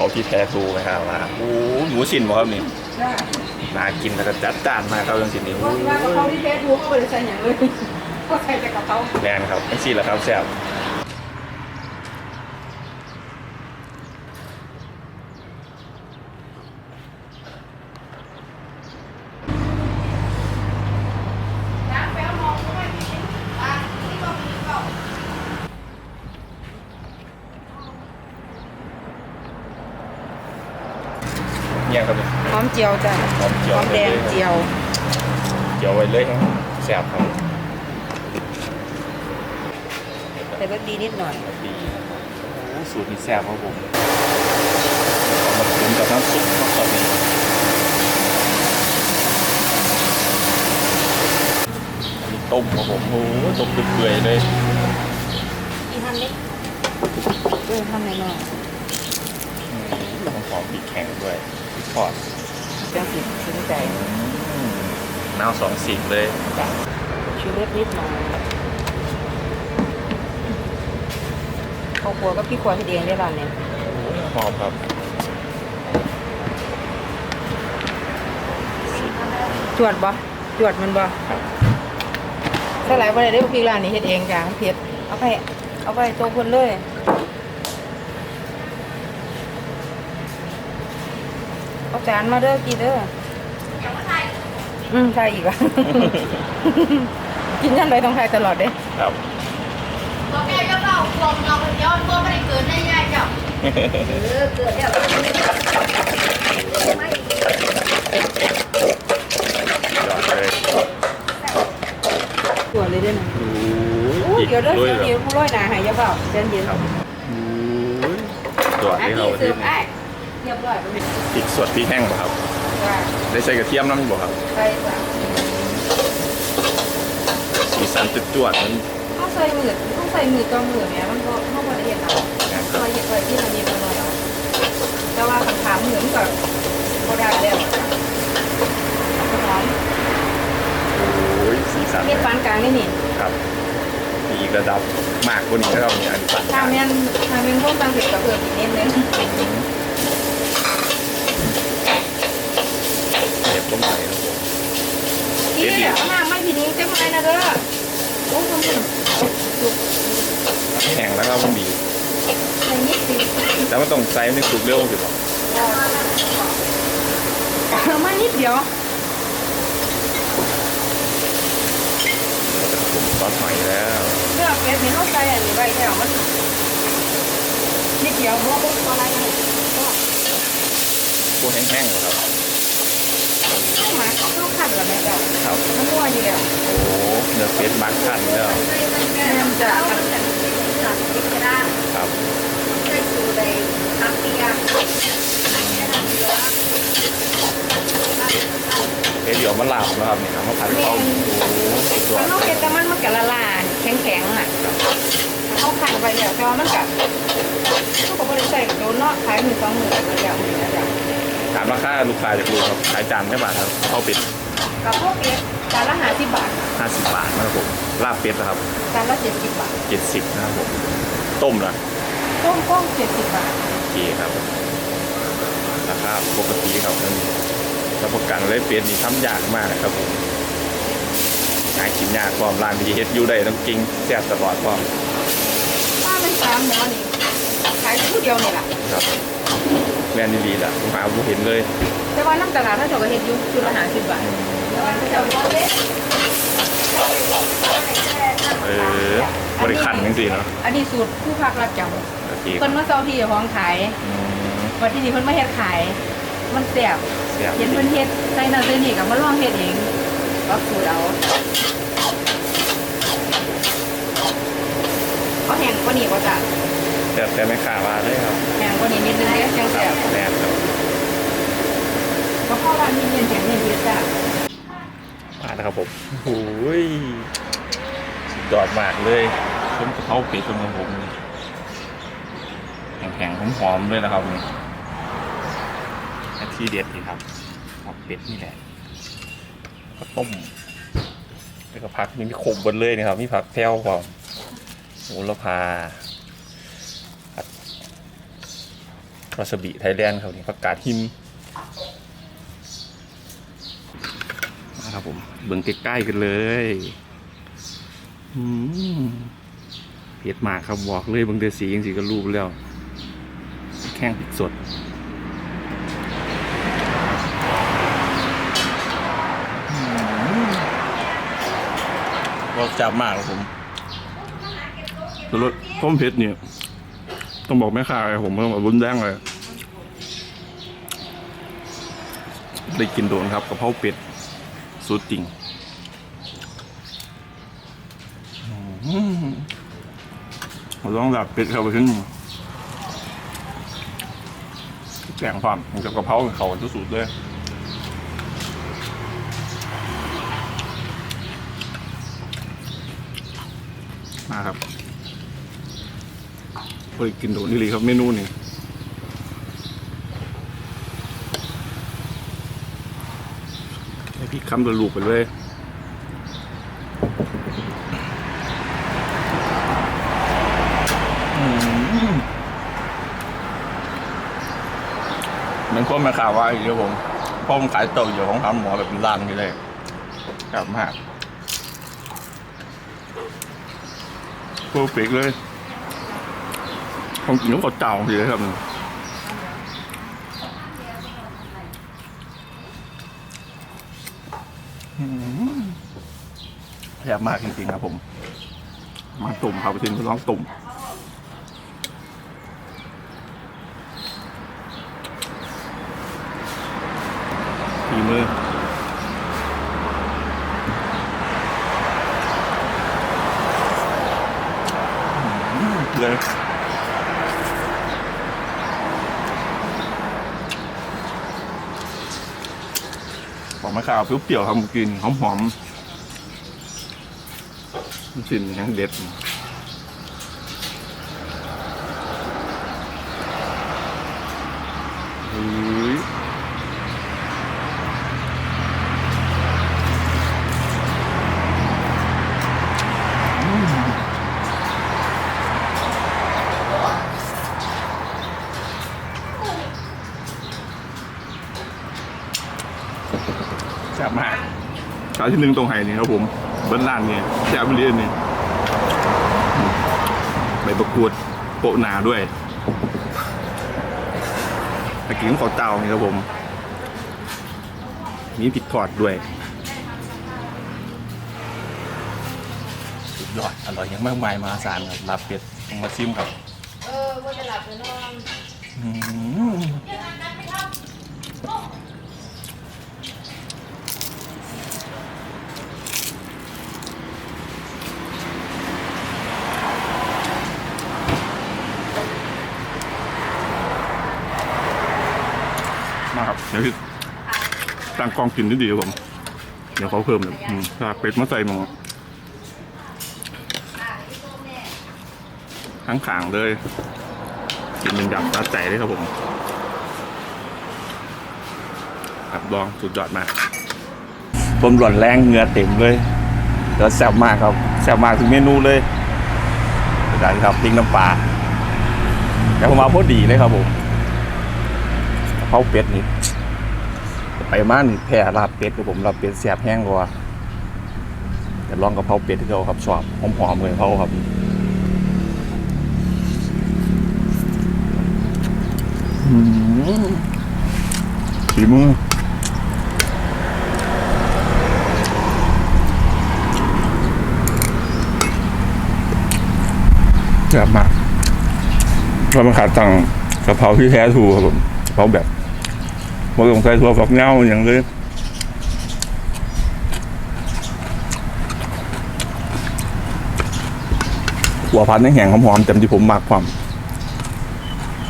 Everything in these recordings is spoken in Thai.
เขาที่แท้ทรูนะครับว่าโอ้หมูชิ้นบ่ครับนี่จ้าน่ากินแล้วก็จัดจ้านมากครับเรื่องชิ้นนี้ว่าว่ากะเพราที่เฟซบุ๊กก็ไม่ได้ใส่อย่างเลยก็ใส่แต่กะเพรา แมนครับไม่ชิ้นแล้วครับแซ่บ น้ำแป้วมองก็ไม่มีอะที่ก็มีก็ เนี่ยครับนี่หอมเจียวจ้ะหอมเจียวหอมแดงเจียวเจียวไว้เลยครับแซ่บครับใส่รสดีนิดหน่อยดีโอ้สูตรนี้แซ่บครับผมเอามาปรุงกับน้ำซุปครับตอนนี้อันนี้ต้มครับผมโอ้โหต้มเปื่อยๆเลย อีทำเล็กเออทำหน่อยอื มหอมๆพริกแข็งด้วยพริกทอดๆจังสิถึงใจอืมน้ำสองสีเลยจ้ะชูรสนิดหน่อยข้าวครัวก็พี่ครัวที่เองได้ร้านเนี่ยหอมครับจวดบ่จวดมันบ่ครับถ้าหลายวันได้พริกร้านนี้เฮ็ดเองจ้ะเผ็ดเอาไปเอาไปตัวคนเลย เอาจานมาเด้อกี่เด้ออืมใช่อีกอะ กินยันไรต้องใช้ตลอดเด้ครับตัวแม่ก็เฝ้าลมเราคนเดียวตัวไม่ได้เกิดได้ยากจ้ะเออเกิดแล้วยอดเลยตัวเลยเด้อนะโอ้โอ้ยเดี๋ยวเด้อด้วยเดี๋ยวเหรอเดี๋ยวผู้ร้อยหนาหายยาเปล่าเย็นเย็นครับโอ้ยยอดอันเลยนี้เราเสิ ที่ร์ฟไอ้เรียบร้อยไปเลยพริกสดพริกแห้งเหรอครับว่าได้ใส่กระเทียมน้ำบ่ครับ ใส่จ้ะสีสันจุดจวดๆมันต้องใส่มือต้องใส่มือต่อมือเนี่ยมันก็มันก็ละเอียดเอาละเอียดไว้ที่ละเอียดละน้อยเอาแต่ว่าถามเหมือนกับก็ได้แล้วจ้ะหอมโอ้ยสีสันเม็ดปานกลางนี่นี่ครับมีอีกระดับมากกว่านี้นะครับมีอันนี้ปันถ้าแม่นถ้าแม่นพวกตังสิบกับเพิ่มอีกนิดนึงเห็ ต้มไก่ครับผมอีเนี่ยเอามาไม่ทีนี้เต็มอะไรนะเด้อโอ้ยมันสุกแห้งแล้วก็มันดีในนิดสิแต่ว่าต้องใส่ในสุกเร็วสิบอกมานิดเดียวเราจะผมซอสหอยแล้วเนื้อเป็ดนี่เขาใส่อันนี้ไว้แล้วมันนิดเดียวเพราะว่าพวกอะไรนี่ก็พวกแห้งๆครับ เข้ามาเข้าขันแล้วแม่จ้ะครับมันนัวอยู่แล้วโอ้เนื้อเป็ดมักขันแล้วแม่นจะครับเอ๊ะเดี๋ยวมันหลาบนะครับเนี่ยมาผัดเข้าโอ้โหสุดยอมัดนต้องเป็นแต่มันมันกะละลายแข็งๆอะเขาขันไปแล้วแต่ว่ามันกะเขาก็บริใส่โดนเนาะขายมือสองหมือแล้วอย่างนี้นะจ๊ะ ถามราคาลูกค้าจากลูกครับขายจานไม่บาทครับเข้าเป็ดกับพวกเอฟจานละห้าสิบบาท50บาทนะครับผมลาบเป็ดนะครับจานละเจ็ดสิบบาท70นะครับผมต้มนะต้มก้งเจ็ดสิบบาทโอเคครับราคาปกติครับนั่นรับประกันเลยเป็ดนี่ทำยากมากนะครับผมงานกินยากความร้านดีเฮ็ดอยู่ได้ต้องจริงแซ่บตลอดความว่ามันสามหมอนี่ขายคู่เดียวนี่แหละครับแม่นดีๆล่ะผมหาผู้เห็นเลย แต่ว่าน้ำตลาดถ้าเจ้าก็เห็นอยู่ชุดละห้าสิบบาทแต่ว่าถ้าเจ้าบ่เฮ็ดเออบริคันจังซี่เนาะอันนี้สูตรผู้พักรับจโอเคำเพิ่นมาเซาที่เจ้าของขายอืมวันที่นี่เพิ่นมาเฮ็ดขาย มันแซ่บแซ่บเห็นเพิ่นเฮ็ดใส่นั่นใส่นี่ก็มาลองเฮ็ดเองก็สูตรเอาเอาแห้งกว่านี้บ่จ้ะ แต่แต่ไม่ขาว่าเลยครับแห้งกว่านี้นิดนึงเด้จังครัแซ่บบแม่นครับเพราะพ่อร้านมีเย็นแข็งเย็นเยอะจ้ะมาแล้วครับผมโอ้ยสุดยอดมากเลยต้มกะเพราเป็ดของผมนี่แข็งๆหอมๆเลยนะครับนี่และที่เด็ดนี่ครับเอาเป็ดนี่แหละก็ต้มแล้วก็พักมีขมบนเลยนะครับมีผักแพรวก่อนโหระพาผัด วาซาบิไทยแลนด์ครับนี่ผักกาดหิมมาครับผมเบิ่งใกล้ๆกันเลยอืมเผ็ดมากครับบอกเลยเบางเดือสียังสีก็รูปแล้วแข้งพริกสดรสจับมากครับผมแต่รสต้มเผ็ดเนี่ย ต้องบอกแม่ค้าเลยผมต้องแบบรุนแรงเลย ได้กินโดนครับกะเพราเป็ดสูตรจริงอืมเราต้องดับเป็ดเข้าไปขึ้นแกงความมันกับกะเพราเขาจะสูตรเลย มาครับ เคยกินโดนี่เลยครับเมนูนี่ให้พี่คำตัวลูกไปเลยมันก็มาข่าวว่าอีกครับผมพ่อมันขายเต่าอยู่ของทำหมอแบบเป็นร้านนี่เลยกลับมากเพอร์เฟกเลย ผมกินกับข้าวเจ้าทีเลยครับอืมแซ่บมากจริงๆครับผม มาตุ่มครับไปทิ้งก็ต้องตุ่มฝีมือ เลย บอกไม่ข่าวเปรี้ยวๆทำกินหอมๆสิ่นยังเด็ดอื ที่หนึ่งตรงไหนนี่ครับผมเบิ้ลร้านเนี่ยแซ่บเรียนนี่ใบประกวดโปะหนาด้วยตะกี้ขอเตานี่ครับผม มีพริกทอดด้วยสุดยอดอร่อยอยังมากมายมหาศาลครับลาบเป็ดต้องมาชิมครับ เออว่าจะหลับไปนอนอืม มาครับเดี๋ยวพี่ตั้งกองกินดีๆครับผม เดี๋ยวเขาเพิ่มเลยถ้าเป็ดมาใส่หมอทั้งขางเลย กินเป็นอย่างตาใจเลยครับผม ครับลองสุดยอดมากต้มหล่อนแรงเหงื่อเต็มเลยแล้วแซ่บมากครับแซ่บมากทุกเมนูเลยได้ครับพริกน้ำปลาแต่ผมมาพอดีเลยครับผม เพราเป็ดนี่ไปม่านแผ่ลาบเป็ดครับผมลาบเป็ดแซ่บแห้งกว่าแต่ลองกะเพราเป็ดที่เขาครับชอบหอมๆเลยเขาครับอืมฝีมือแซ่บมากเรามาขาดตังกะเพราที่แท้ถูครับผมกะเพราแบบ ไม่ต้องใส่ถั่วฝักเน่าอย่างเลยหัวพันธุ์แห้งหอมๆเต็มที่ผมมากความ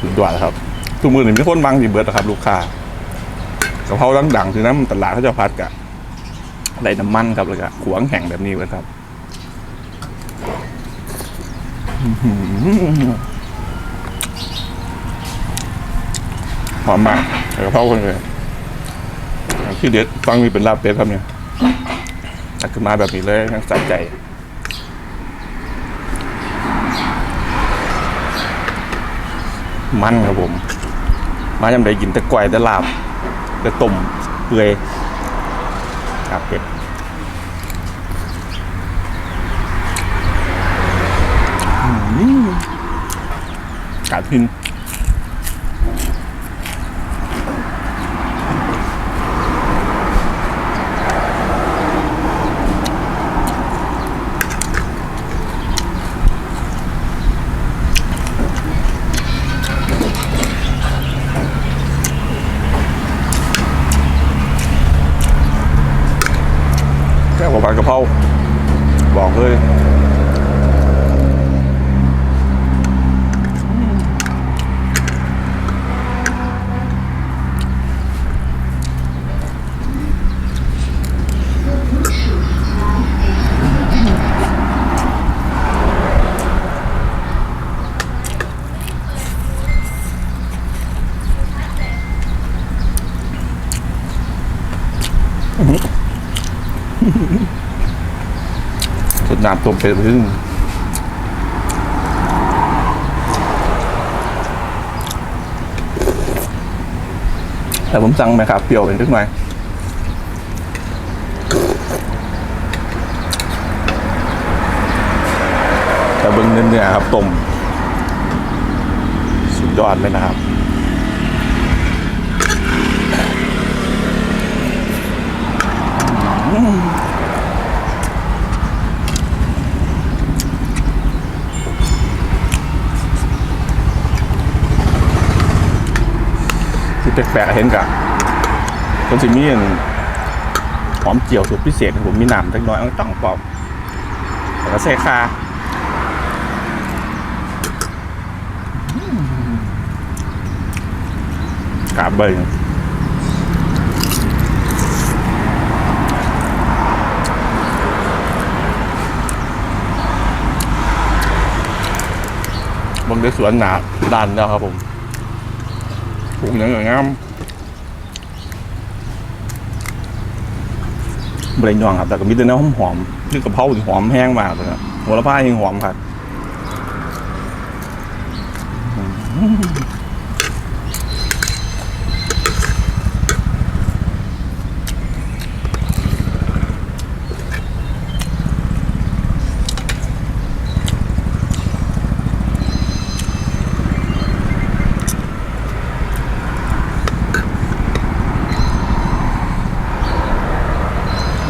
สุดยอดครับ ทุกมือนี่มีคนบางที่เบิร์ดนะครับ ลูกค้ากระเพราดังๆคือน้ำตลาดเขาจะพัดกะไรน้ำมันครับแล้วก็ขวางแห่งแบบนี้เลยครับอื้อ หอมมากกะเพราคนเลยที่เด็ดฟังมีเป็นลาบเป็ดครับเนี่ยตักขึ้นมาแบบนี้เลยทั้งสะใจมันครับผม มายังได้กินแต่กล้วยแต่ลาบแต่ต้มเปื่อยครับเป็ดอืมกาดพิน แค่บอกผัดกะเพราบอกเลยสุด น้ำต้มเป็ดพึ่งแต่ผมสั่งไหมครับเปรี้ยวเป็นทึกหน่อยแต่เบิ้งเนื้อครับต้มสุดยอดเลยนะครับ แปลกเห็นกับคนสิมีนหอมเจียวสูตรพิเศษผมมีหนามเล็กน้อยต้องปอกแล้วก็ใส่คาขาเบิงบนด้วยสวนหนาดันแล้วครับผม ปลูกอย่างงามบริยองครับ แต่ก็มีแต่เนื้อหอมๆนี่กะเพราหอมแห้งมากเลยครับหัวละพายังหอมครับ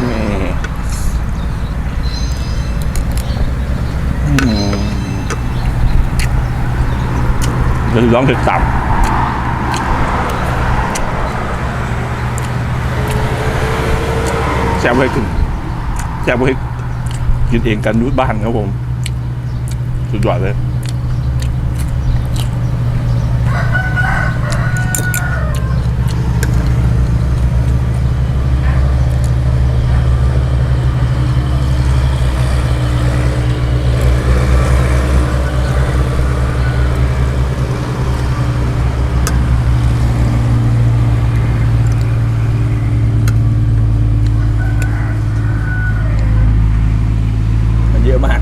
นี่อืม เดี๋ยวร้องถึงสับแซ่บไว้ขึ้นแซ่บไว้กินเองกันยุดบ้านครับผม สุดยอดเลย มันเยอะมาก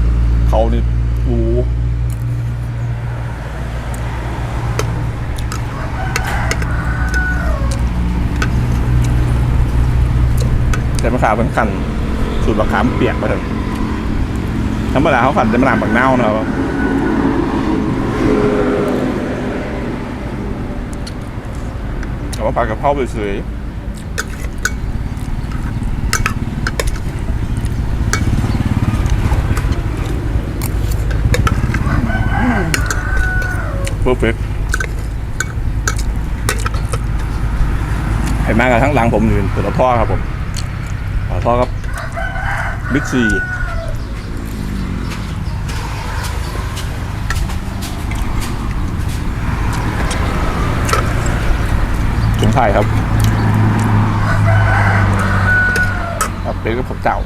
เขานี่โอ้โหแต่มะขามเป็นขันสูตรมะขามเปียกมาเถอะธรรมดาเขาขันจะมะนาวบักเน่านะครับแต่ว่าปลากระเพราไปเฉยเพอร์เฟกเห็นมากกับทั้งหลังผมอยู่เป็นตัวพ่อครับผม ตัวพ่อครับบิ๊กซีถุงไผ่ครับ ครับเป็นกับผมเจ้า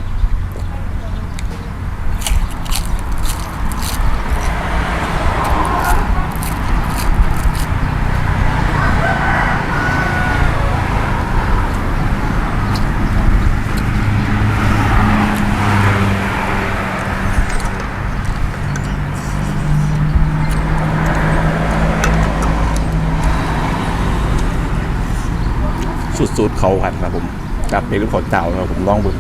สุดๆเขาผัดครับผมครับเป็นรูปของเต่าครับผมลองเบิ่ง